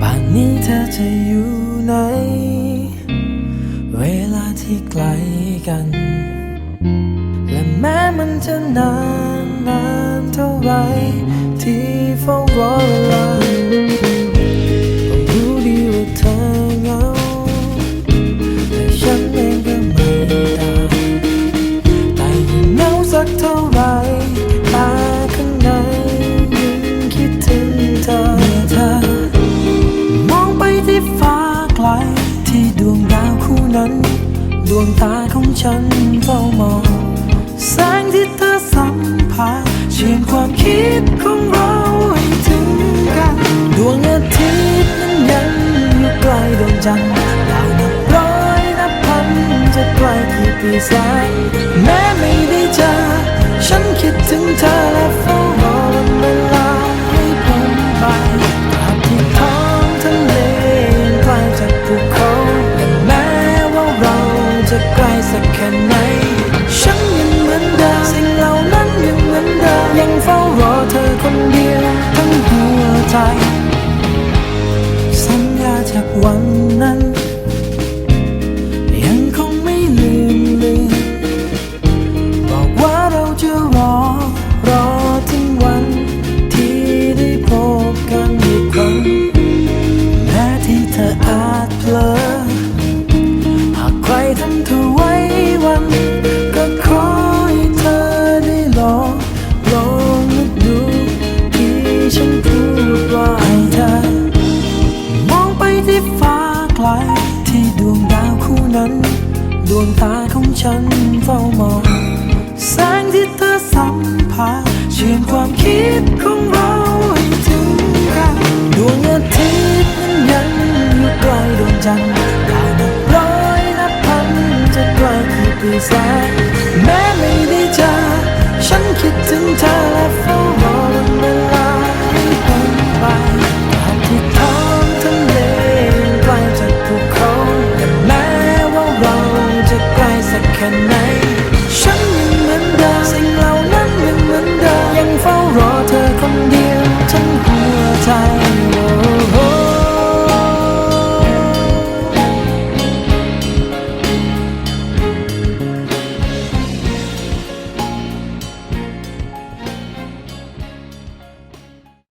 ป่านนี้เธอจะอยู่ไหน เวลาที่ไกลกัน และแม้มันจะนานนานเท่าไรที่เฝ้ารอเวลาก็รู้ดีว่าเธอเหงาแต่ฉันเองก็ไม่ต่างแต่ยิ่งเหงาสักเท่า ดวงตาของฉันเฝ้ามอง แสงที่เธอสัมผัสเชื่อมความคิดของเราให้ถึงกัน ดวงอาทิตย์นั้นยังอยู่ไกลดวงจันทร์ดาวนับร้อยนับพันจะไกลกี่ปีแสน ใจ สัญญาจากวัน ไกลที่ดวงดาวคู่นั้น ดวงตาของฉันเฝ้ามอง แสงที่เธอสัมผัสเชื่อมความคิดของเราให้ถึงกันดวงอาทิตย์นั้นยังอยู่ไกลดวงจันทร์ดาวนับร้อยนับพันจะไกลกี่ปีแสง ค่ไหน ฉันยังเหมือนเดิมสิ่งเหล่านั้นยังเหมือนเดิมยังเฝ้ารอเธอคนเดียวทั้งหัวใจ